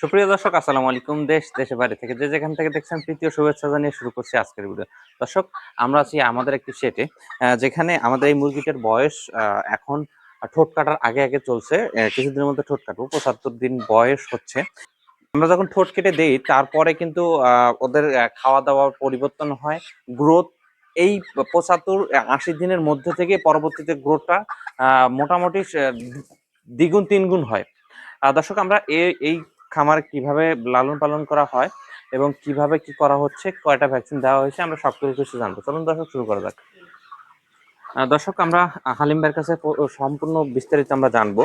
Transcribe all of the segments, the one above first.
সুপ্রিয় দর্শক, আসসালামু আলাইকুম। দেশ দেশে বাইরে থেকে যে যেখান থেকে দেখছেন তৃতীয় শুভেচ্ছা জানিয়ে শুরু করছি আজকের ভিডিও দর্শক, আমরা আছি আমাদের একটি সেটে যেখানে আমাদের এই মুরগিটার বয়স এখন ঠোঁট কাটার আগে আগে চলছে কিছুদিনের মধ্যে ঠোঁট কাটবো, পঁচাত্তর দিন বয়স হচ্ছে। আমরা যখন ঠোঁট কেটে দেই, তারপরে কিন্তু ওদের খাওয়া দাওয়ার পরিবর্তন হয়। গ্রোথ এই পঁচাত্তর, আশি দিনের মধ্যে থেকে পরবর্তীতে গ্রোথটা মোটামুটি দ্বিগুণ, তিনগুণ হয়। দর্শক, আমরা এই খামার কীভাবে লালন পালন করা হয় এবং কীভাবে কি করা হচ্ছে কয়টা ভ্যাকসিন দেওয়া হয়েছে আমরা সব কিছু কিছু জানব। চলুন দর্শক শুরু করা যাক। দর্শক আমরা হালিম ভাইয়ের কাছে সম্পূর্ণ বিস্তারিত আমরা জানব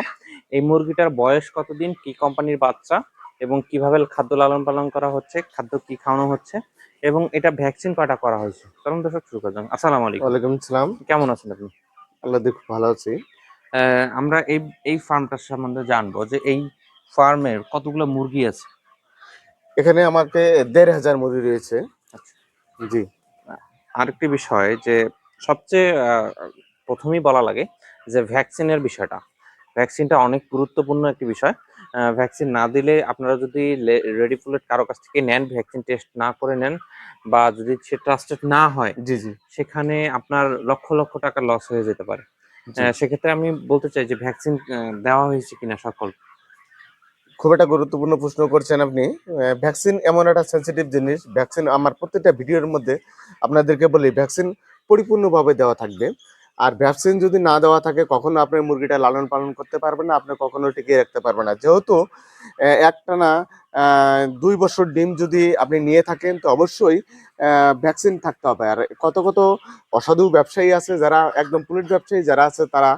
এই মুরগিটার বয়স কতদিন কি কোম্পানির বাচ্চা এবং কীভাবে খাদ্য লালন পালন করা হচ্ছে খাদ্য কি খাওয়ানো হচ্ছে এবং এটা ভ্যাকসিন কয়টা করা হয়েছে। চলুন দর্শক শুরু করা যাক। আসসালামু আলাইকুম। ওয়ালাইকুম সালাম কেমন আছেন আপনি? আল্লাহ দেখ ভালো আছি। আহ, আমরা এই এই ফার্মটার সম্বন্ধে জানব যে এই ফার্মের কতগুলো মুরগি আছে? এখানে আমাকে দেড় হাজার মুরগি রয়েছে। আচ্ছা। জি। আরেকটি বিষয় যে সবচেয়ে প্রথমেই বলা লাগে যে ভ্যাকসিনের বিষয়টা। ভ্যাকসিনটা অনেক গুরুত্বপূর্ণ একটি বিষয়। ভ্যাকসিন না দিলে আপনারা যদি রেডি ফুলের কারও কাছ থেকে নেন ভ্যাকসিন টেস্ট না করে নেন বা যদি সে ট্রাস্টেড না হয় জি জি। সেখানে আপনার লক্ষ লক্ষ টাকা লস হয়ে যেতে পারে। সেক্ষেত্রে আমি বলতে চাই যে ভ্যাকসিন দেওয়া হয়েছে কিনা সকল। খুব একটা গুরুত্বপূর্ণ প্রশ্ন করছেন আপনি। ভ্যাকসিন এমন একটা সেন্সিটিভ জিনিস ভ্যাকসিন আমার প্রত্যেকটা ভিডিওর মধ্যে আপনাদেরকে বলি ভ্যাকসিন পরিপূর্ণভাবে দেওয়া থাকবে। আর ভ্যাকসিন যদি না দেওয়া থাকে, কখনো আপনি মুরগিটা লালন পালন করতে পারবেন না, আপনি কখনো টিকিয়ে রাখতে পারবেন না। যেহেতু একটানা দুই বছর ডিম যদি আপনি নিয়ে থাকেন, তো অবশ্যই ভ্যাকসিন থাকতে হবে। আর কত কত অসাধু ব্যবসায়ী আছে যারা, একদম পুলিশ ব্যবসায়ী যারা আছে, তারা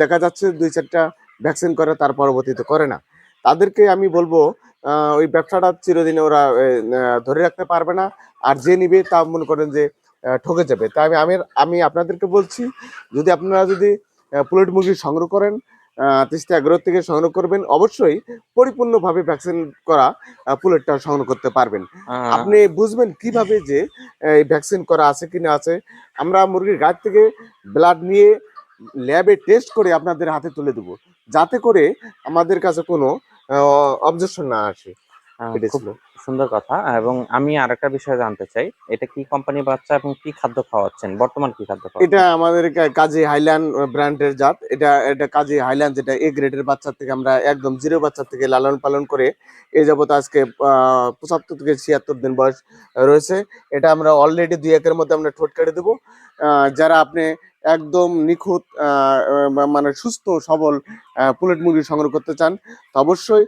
দেখা যাচ্ছে দুই চারটা ভ্যাকসিন করে, তার পরবর্তীতে করে না। তাদেরকে আমি বলব ওই ব্যবসাটা চিরদিনে ওরা ধরে রাখতে পারবে না। আর যে নিবে তা মনে করেন যে ঠকে যাবে। তাই আমি আমি আমি আপনাদেরকে বলছি যদি আপনারা যদি পুলেট মুরগি সংগ্রহ করেন তিস্তা এগারো থেকে সংগ্রহ করবেন অবশ্যই পরিপূর্ণভাবে ভ্যাকসিন করা পুলেটটা সংগ্রহ করতে পারবেন। আপনি বুঝবেন কীভাবে যে এই ভ্যাকসিন করা আছে কি না আছে। আমরা মুরগির গাছ থেকে ব্লাড নিয়ে ল্যাবে টেস্ট করে আপনাদের হাতে তুলে দেবো। যাতে করে আমাদের কাছে কোনো অবজেকশন না আসে খুব সুন্দর কথা। এবং আমি আর একটা বিষয় জানতে চাই এটা কি কোম্পানি বাচ্চা এবং কি খাদ্য খাওয়াচ্ছেন? বর্তমান কি খাদ্য এটা আমাদের কাজী হাইল্যান্ড ব্র্যান্ডের জাত। এটা এটা কাজী হাইল্যান্ড যেটা এ গ্রেডের বাচ্চা থেকে আমরা একদম জিরো বাচ্চা থেকে লালন পালন করে এ যাবত আজকে পঁচাত্তর থেকে ছিয়াত্তর দিন বয়স রয়েছে। এটা আমরা অলরেডি দুই একের মধ্যে আমরা ঠোঁট কেটে দেবো। যারা আপনি একদম নিখুঁত মানে সুস্থ সবল পুলেট মুরগি সংগ্রহ করতে চান, তো অবশ্যই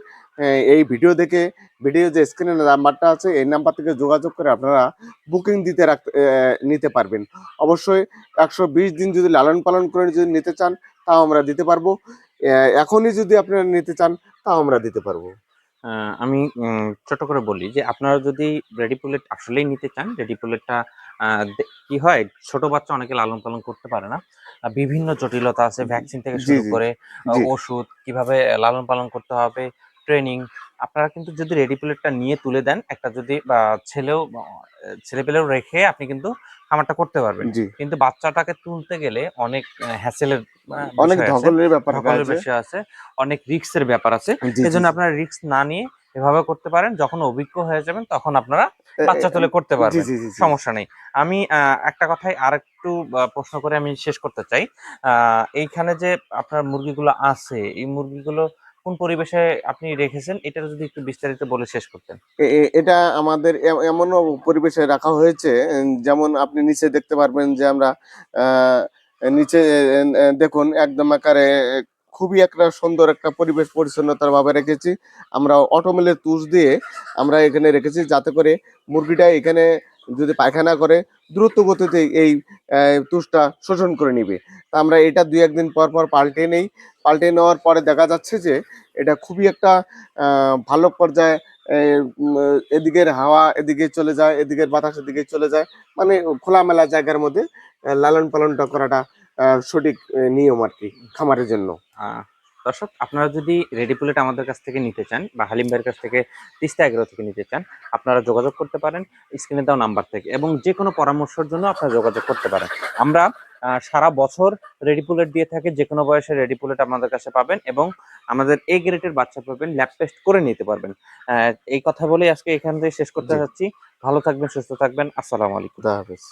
এই ভিডিও দেখে, ভিডিও যে স্ক্রিনে নাম্বারটা আছে, এই নাম্বার থেকে যোগাযোগ করে আপনারা বুকিং দিতে রাখতে নিতে পারবেন। অবশ্যই একশো বিশ দিন যদি লালন পালন করে যদি নিতে চান, তাও আমরা দিতে পারব। এখনই যদি আপনারা নিতে চান, তাও আমরা দিতে পারব। আমি ছোট করে বলি যে, আপনারা যদি রেডি পুলেট আসলেই নিতে চান রেডি পুলেটটা কি হয় ছোট বাচ্চা অনেকে লালন পালন করতে পারে না। বিভিন্ন জটিলতা আছে ভ্যাকসিন থেকে শুরু করে ওষুধ কীভাবে লালন পালন করতে হবে ট্রেনিং আপনারা কিন্তু যদি রেডি প্লেটটা নিয়ে তুলে দেন একটা যদি ছেলেও ছেলে পেলেও রেখে আপনি কিন্তু খামারটা করতে পারবেন। কিন্তু বাচ্চাটাকে তুলতে গেলে অনেক হ্যাসেলের অনেক ধকলের ব্যাপার আছে অনেক রিস্কের ব্যাপার আছে। জি, সেই জন্য জি, আপনারা রিস্ক না নিয়ে এভাবে করতে পারেন যখন অভিজ্ঞ হয়ে যাবেন তখন আপনারা বাচ্চা তুলে করতে পারবেন। সমস্যা নেই। আমি একটা কথাই আরেকটু আহ, প্রশ্ন করে আমি শেষ করতে চাই। এইখানে যে আপনার মুরগিগুলো আছে এই মুরগিগুলো কোন পরিবেশে আপনি রেখেছেন? এটা যদি একটু বিস্তারিত বলে শেষ করতেন। এটা আমাদের এ- এমনও পরিবেশে রাখা হয়েছে যেমন আপনি নিচে দেখতে পারবেন যে আমরা আহ, নিচে দেখুন একদম আকারে খুবই একটা সুন্দর একটা পরিবেশ পরিচ্ছন্নতার ভাবে রেখেছি। আমরা অটোমেলের তুষ দিয়ে আমরা এখানে রেখেছি যাতে করে মুরগিটা এখানে যদি পায়খানা করে, দ্রুত গতিতে এই তুষটা শোষণ করে নিবে। তা আমরা এটা দুই একদিন পর পর পাল্টে নেই। পাল্টে নেওয়ার পরে দেখা যাচ্ছে যে এটা খুবই একটা ভালো পর্যায়ে এদিকের হাওয়া এদিকে চলে যায়, এদিকের বাতাস এদিকে চলে যায়। মানে খোলামেলা জায়গার মধ্যে লালন পালনটা করাটা সঠিক নিয়ম আর কি খামারের জন্য। দর্শক আপনারা যদি রেডি পুলেট আমাদের কাছ থেকে নিতে চান বা হালিম ভাইয়ের কাছ থেকে তিস্তা এগারো থেকে নিতে চান আপনারা যোগাযোগ করতে পারেন স্ক্রিনে দেওয়া নাম্বার থেকে এবং যে কোনো পরামর্শের জন্য আপনারা যোগাযোগ করতে পারেন। আমরা সারা বছর রেডি পুলেট দিয়ে থাকে যে কোনো বয়সে রেডি পুলেট আমাদের কাছে পাবেন এবং আমাদের এই গ্রেডের বাচ্চা পাবেন ল্যাব টেস্ট করে নিতে পারবেন। আহ, এই কথা বলেই আজকে এখান থেকে শেষ করতে জি। যাচ্ছি। ভালো থাকবেন সুস্থ থাকবেন। আসসালামু আলাইকুম। হাফেজ।